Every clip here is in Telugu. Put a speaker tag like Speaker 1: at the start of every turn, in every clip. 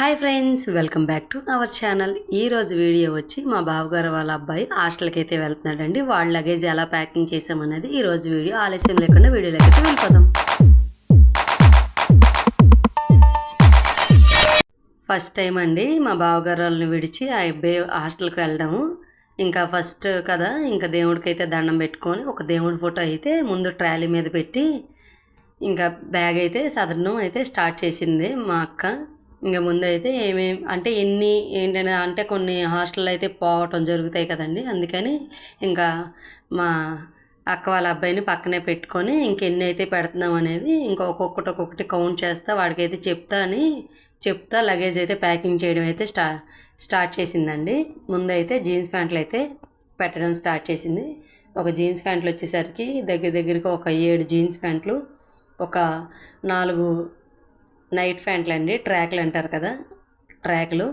Speaker 1: hi friends welcome back to our channel ఈరోజు వీడియో వచ్చి మా బావగారు వాళ్ళ అబ్బాయి హాస్టల్కి అయితే వెళ్తున్నాడండి వాళ్ళ లగేజ్ ఎలా ప్యాకింగ్ చేసామనేది ఈరోజు వీడియో ఆలస్యం లేకుండా వీడియోలోకి అయితే వెళ్ళిపోదాం ఫస్ట్ టైం అండి మా బావగారు వాళ్ళని విడిచి ఆ అబ్బాయి హాస్టల్కి వెళ్ళడము ఇంకా ఫస్ట్ కదా ఇంకా దేవుడికైతే దండం పెట్టుకొని ఒక దేవుడి ఫోటో అయితే ముందు ట్రాలీ మీద పెట్టి ఇంకా బ్యాగ్ అయితే సదరణం అయితే స్టార్ట్ చేసింది మా అక్క ఇంకా ముందైతే ఏమేం అంటే ఎన్ని ఏంటనే అంటే కొన్ని హాస్టల్ అయితే పోవటం జరుగుతాయి కదండి అందుకని ఇంకా మా అక్క వాళ్ళ అబ్బాయిని పక్కనే పెట్టుకొని ఇంకెన్ని అయితే పెడుతున్నాం అనేది ఇంకా ఒక్కొక్కటి ఒక్కొక్కటి కౌంట్ చేస్తా వాడికైతే చెప్తా అని చెప్తా లగేజ్ అయితే ప్యాకింగ్ చేయడం అయితే స్టా స్టార్ట్ చేసిందండి ముందైతే జీన్స్ ప్యాంట్లు అయితే పెట్టడం స్టార్ట్ చేసింది ఒక జీన్స్ ప్యాంట్లు వచ్చేసరికి దగ్గర దగ్గరికి ఒక ఏడు జీన్స్ ప్యాంట్లు ఒక నాలుగు నైట్ ప్యాంట్లు అండి ట్రాక్లు అంటారు కదా ట్రాక్లు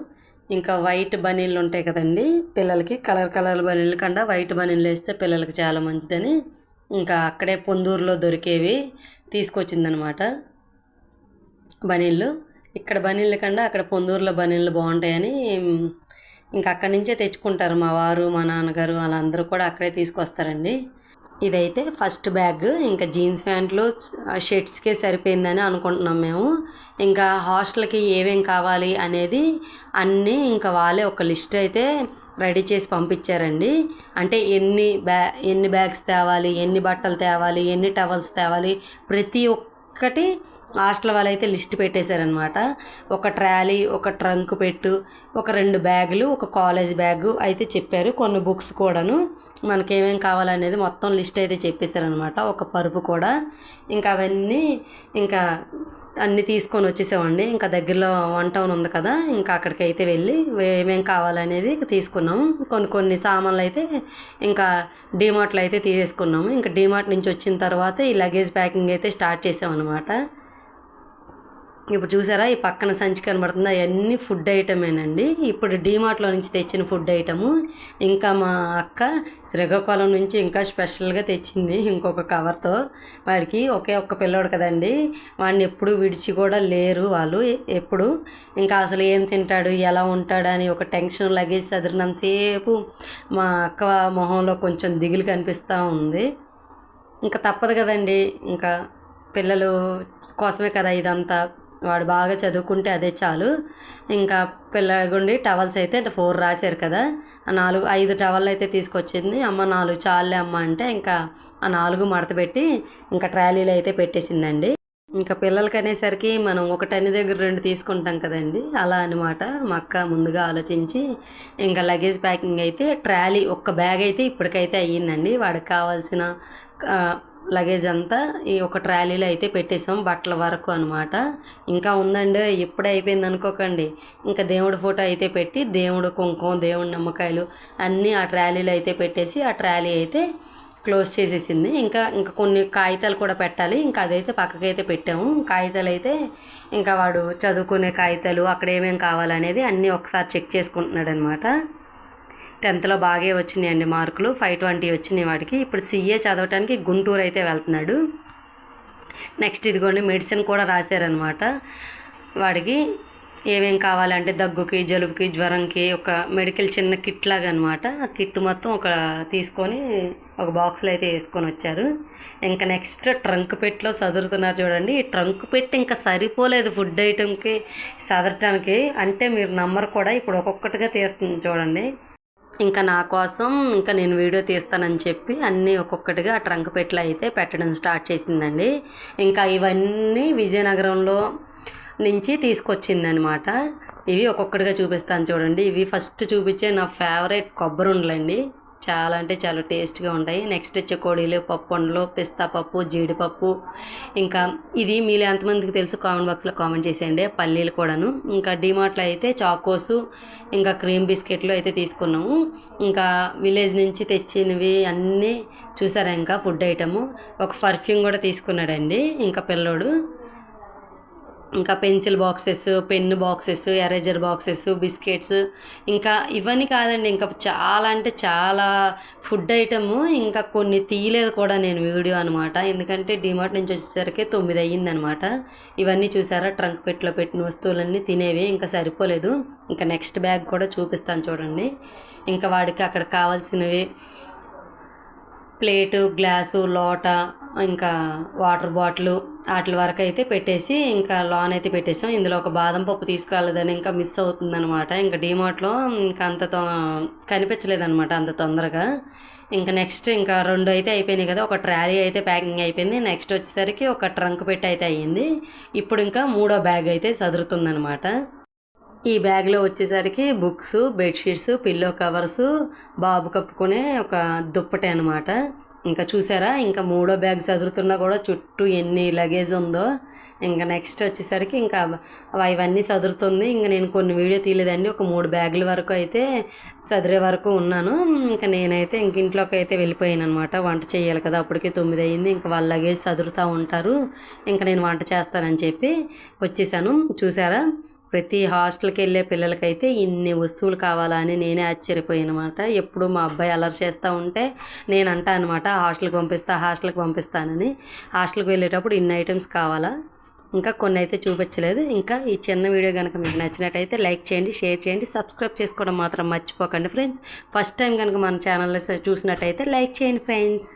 Speaker 1: ఇంకా వైట్ బనీన్లు ఉంటాయి కదండి పిల్లలకి కలర్ కలర్ బనీన్లు కన్నా వైట్ బనీన్లు వేస్తే పిల్లలకి చాలా మంచిదని ఇంకా అక్కడే పొందూరులో దొరికేవి తీసుకొచ్చిందనమాట బనీన్లు ఇక్కడ బనీన్ల కన్నా అక్కడ పొందూరులో బనీన్లు బాగుంటాయని ఇంకా అక్కడి నుంచే తెచ్చుకుంటారు మా వారు మా నాన్నగారు వాళ్ళందరూ కూడా అక్కడే తీసుకొస్తారండి ఇదైతే ఫస్ట్ బ్యాగ్ ఇంకా జీన్స్ ప్యాంట్లు షర్ట్స్కే సరిపోయిందని అనుకుంటున్నాం మేము ఇంకా హాస్టల్కి ఏమేం కావాలి అనేది అన్నీ ఇంకా వాళ్ళే ఒక లిస్ట్ అయితే రెడీ చేసి పంపించారండి అంటే ఎన్ని బ్యా ఎన్ని బ్యాగ్స్ తేవాలి ఎన్ని బట్టలు తేవాలి ఎన్ని టవల్స్ తేవాలి ప్రతి ఒక్క ఒక్కటి హాస్టల్ వాళ్ళు అయితే లిస్ట్ పెట్టేశారనమాట ఒక ట్రాలీ ఒక ట్రంక్ పెట్టు ఒక రెండు బ్యాగులు ఒక కాలేజ్ బ్యాగ్ అయితే చెప్పారు కొన్ని బుక్స్ కూడాను మనకేమేం కావాలనేది మొత్తం లిస్ట్ అయితే చెప్పేశారనమాట ఒక పరుపు కూడా ఇంకా అవన్నీ ఇంకా అన్నీ తీసుకొని వచ్చేసామండి ఇంకా దగ్గరలో వన్ టౌన్ ఉంది కదా ఇంకా అక్కడికి అయితే వెళ్ళి ఏమేం కావాలనేది తీసుకున్నాము కొన్ని కొన్ని సామాన్లు అయితే ఇంకా డీమార్ట్లు అయితే తీసేసుకున్నాము ఇంకా డీమార్ట్ నుంచి వచ్చిన తర్వాత ఈ లగేజ్ ప్యాకింగ్ అయితే స్టార్ట్ చేసామన్నమాట అనమాట ఇప్పుడు చూసారా ఈ పక్కన సంచి కనబడుతుంది అవన్నీ ఫుడ్ ఐటమేనండి ఇప్పుడు డీమార్ట్లో నుంచి తెచ్చిన ఫుడ్ ఐటము ఇంకా మా అక్క శ్రీకాకుళం నుంచి ఇంకా స్పెషల్గా తెచ్చింది ఇంకొక కవర్తో వాడికి ఒకే ఒక్క పిల్లోడు కదండి వాడిని ఎప్పుడు విడిచి కూడా లేరు వాళ్ళు ఎప్పుడు ఇంకా అసలు ఏం తింటాడు ఎలా ఉంటాడు అని ఒక టెన్షన్ లగేజ్ చదివినంతసేపు మా అక్క మొహంలో కొంచెం దిగులు కనిపిస్తూ ఉంది ఇంకా తప్పదు కదండి ఇంకా పిల్లలు కోసమే కదా ఇదంతా వాడు బాగా చదువుకుంటే అదే చాలు ఇంకా పిల్లగుండి టవల్స్ అయితే ఫోర్ రాశారు కదా ఆ నాలుగు ఐదు టవల్ అయితే తీసుకొచ్చింది అమ్మ నాలుగు చాలే అమ్మ అంటే ఇంకా ఆ నాలుగు మడతపెట్టి ఇంకా ట్రాలీలు అయితే పెట్టేసిందండి ఇంకా పిల్లలకి అనేసరికి మనం ఒకటని దగ్గర రెండు తీసుకుంటాం కదండి అలా అనమాట మా అక్క ముందుగా ఆలోచించి ఇంకా లగేజ్ ప్యాకింగ్ అయితే ట్రాలీ ఒక్క బ్యాగ్ అయితే ఇప్పటికైతే అయ్యిందండి వాడికి కావాల్సిన లగేజ్ అంతా ఈ ఒక ట్రాలీలో అయితే పెట్టేసాం బట్టల వరకు అనమాట ఇంకా ఉందండి ఇప్పుడే అయిపోయింది అనుకోకండి ఇంకా దేవుడి ఫోటో అయితే పెట్టి దేవుడు కుంకుమ దేవుడి నిమ్మకాయలు అన్నీ ఆ ట్రాలీలో అయితే పెట్టేసి ఆ ట్రాలీ అయితే క్లోజ్ చేసేసింది ఇంకా ఇంకా కొన్ని కాగితాలు కూడా పెట్టాలి ఇంకా అదైతే పక్కకైతే పెట్టాము కాగితాలు అయితే ఇంకా వాడు చదువుకునే కాగితాలు అక్కడ ఏమేమి కావాలనేది అన్నీ ఒకసారి చెక్ చేసుకుంటున్నాడు అనమాట టెన్త్లో బాగా వచ్చినాయండి మార్కులు ఫైవ్ ట్వంటీ వచ్చినాయి వాడికి ఇప్పుడు సీఏ చదవటానికి గుంటూరు అయితే వెళ్తున్నాడు నెక్స్ట్ ఇదిగోండి మెడిసిన్ కూడా రాశారనమాట వాడికి ఏమేం కావాలంటే దగ్గుకి జలుబుకి జ్వరంకి ఒక మెడికల్ చిన్న కిట్ లాగా అనమాట ఆ కిట్ మొత్తం ఒక తీసుకొని ఒక బాక్స్లో అయితే వేసుకొని వచ్చారు ఇంకా నెక్స్ట్ ట్రంక్ పెట్లో సదురుతున్నారు చూడండి ఈ ట్రంక్ పెట్టి ఇంకా సరిపోలేదు ఫుడ్ ఐటెంకి సదరటానికి అంటే మీరు నంబర్ కూడా ఇప్పుడు ఒక్కొక్కటిగా తీస్తుంది చూడండి ఇంకా నా కోసం ఇంకా నేను వీడియో తీస్తానని చెప్పి అన్నీ ఒక్కొక్కటిగా ట్రంక్ పెట్టలు అయితే పెట్టడం స్టార్ట్ చేసిందండి ఇంకా ఇవన్నీ విజయనగరంలో నుంచి తీసుకొచ్చిందనమాట ఇవి ఒక్కొక్కటిగా చూపిస్తాను చూడండి ఇవి ఫస్ట్ చూపించే నా ఫేవరెట్ కొబ్బరి ఉండలండి చాలా అంటే చాలా టేస్ట్గా ఉంటాయి నెక్స్ట్ చెకోడీలు పప్పు పండ్లు పిస్తా పప్పు జీడిపప్పు ఇంకా ఇది మీరు ఎంతమందికి తెలుసు కామెంట్ బాక్స్లో కామెంట్ చేసేయండి పల్లీలు కూడాను ఇంకా డిమార్ట్లో అయితే చాకోసు ఇంకా క్రీమ్ బిస్కెట్లు అయితే తీసుకున్నాము ఇంకా విలేజ్ నుంచి తెచ్చినవి అన్నీ చూసారా ఇంకా ఫుడ్ ఐటము ఒక పర్ఫ్యూమ్ కూడా తీసుకున్నాడండి ఇంకా పిల్లోడు ఇంకా pencil boxes pen boxes eraser boxes biscuits ఇంకా ఇవన్నీ కాదండి ఇంకా చాలా అంటే చాలా ఫుడ్ ఐటమ్ ఇంకా కొన్ని తీయలేదు కూడా నేను వీడియో అనమాట ఎందుకంటే డిమార్ట్ నుంచి వచ్చేసరికి తొమ్మిది అనమాట ఇవన్నీ చూసారా ట్రంక్ పెట్టిలో పెట్టిన వస్తువులన్నీ తినేవి ఇంకా సరిపోలేదు ఇంకా నెక్స్ట్ బ్యాగ్ కూడా చూపిస్తాను చూడండి ఇంకా వాడికి అక్కడ కావాల్సినవి ప్లేటు గ్లాసు లోట ఇంకా వాటర్ బాటిల్ వాటి వరకు అయితే పెట్టేసి ఇంకా లాన్ అయితే పెట్టేసాం ఇందులో ఒక బాదం పప్పు తీసుకురాలేదని ఇంకా మిస్ అవుతుందనమాట ఇంకా డీమార్ట్లో ఇంకా అంత కనిపించలేదనమాట అంత తొందరగా ఇంకా నెక్స్ట్ ఇంకా రెండు అయితే అయిపోయినాయి కదా ఒక ట్రాలీ అయితే ప్యాకింగ్ అయిపోయింది నెక్స్ట్ వచ్చేసరికి ఒక ట్రంక్ పెట్టి అయితే అయ్యింది ఇప్పుడు ఇంకా మూడో బ్యాగ్ అయితే చదురుతుందనమాట ఈ బ్యాగ్లో వచ్చేసరికి బుక్స్ బెడ్షీట్స్ పిల్లో కవర్స్ బాబు కప్పుకునే ఒక దుప్పటి అనమాట ఇంకా చూసారా ఇంకా మూడో బ్యాగ్ చదువుతున్నా కూడా చుట్టూ ఎన్ని లగేజ్ ఉందో ఇంకా నెక్స్ట్ వచ్చేసరికి ఇంకా ఇవన్నీ చదురుతుంది ఇంకా నేను కొన్ని వీడియో తీయలేదండి ఒక మూడు బ్యాగుల వరకు అయితే చదిరే వరకు ఉన్నాను ఇంకా నేనైతే ఇంక ఇంట్లోకి అయితే వెళ్ళిపోయాను అనమాట వంట చేయాలి కదా అప్పటికే తొమ్మిది అయింది ఇంకా వాళ్ళ లగేజ్ చదురుతూ ఉంటారు ఇంకా నేను వంట చేస్తానని చెప్పి వచ్చేసాను చూసారా ప్రతి హాస్టల్కి వెళ్ళే పిల్లలకైతే ఇన్ని వస్తువులు కావాలా అని నేనే ఆశ్చర్యపోయాను అనమాట ఎప్పుడు మా అబ్బాయి అలర్ చేస్తూ ఉంటే నేను అంటా అనమాట హాస్టల్కి పంపిస్తా హాస్టల్కి పంపిస్తానని హాస్టల్కి వెళ్ళేటప్పుడు ఇన్ని ఐటమ్స్ కావాలా ఇంకా కొన్ని అయితే చూపించలేదు ఇంకా ఈ చిన్న వీడియో కనుక మీకు నచ్చినట్టయితే లైక్ చేయండి షేర్ చేయండి సబ్స్క్రైబ్ చేసుకోవడం మాత్రం మర్చిపోకండి ఫ్రెండ్స్ ఫస్ట్ టైం కనుక మన ఛానల్లో చూసినట్టయితే లైక్ చేయండి ఫ్రెండ్స్